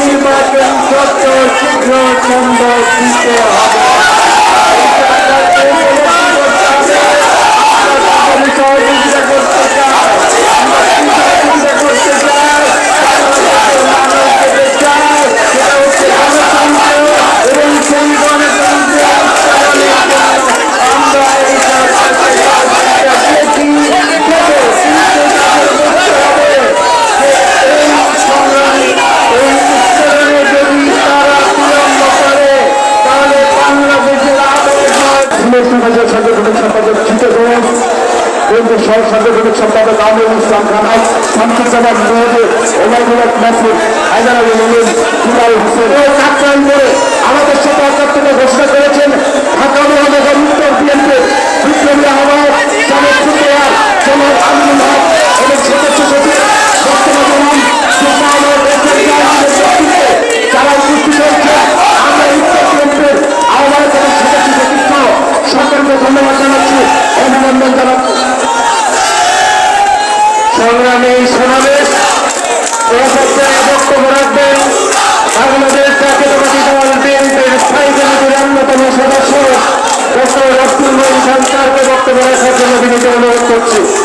নির্বাচন সত্য শীঘ্র চন্দ্র দিতে হবে। কমিটির সহ সাংগঠনিক সম্পাদক আমির ইসলাম খানাই শামসুজ্জামান মেহেদি ওবায়দুল মাসুদ হায়দার আলী মোমিন হুসেন। সংগ্রামী সমাবেশ। বক্তব্য রাখবেন বাংলাদেশ জাতীয়তাবাদী দল বিএনপির স্থায়ী কমিটির অন্যতম সদস্য, ডক্টর রফতুল সরকারকে বক্তব্য রাখার জন্য বিনীত অনুরোধ করছি।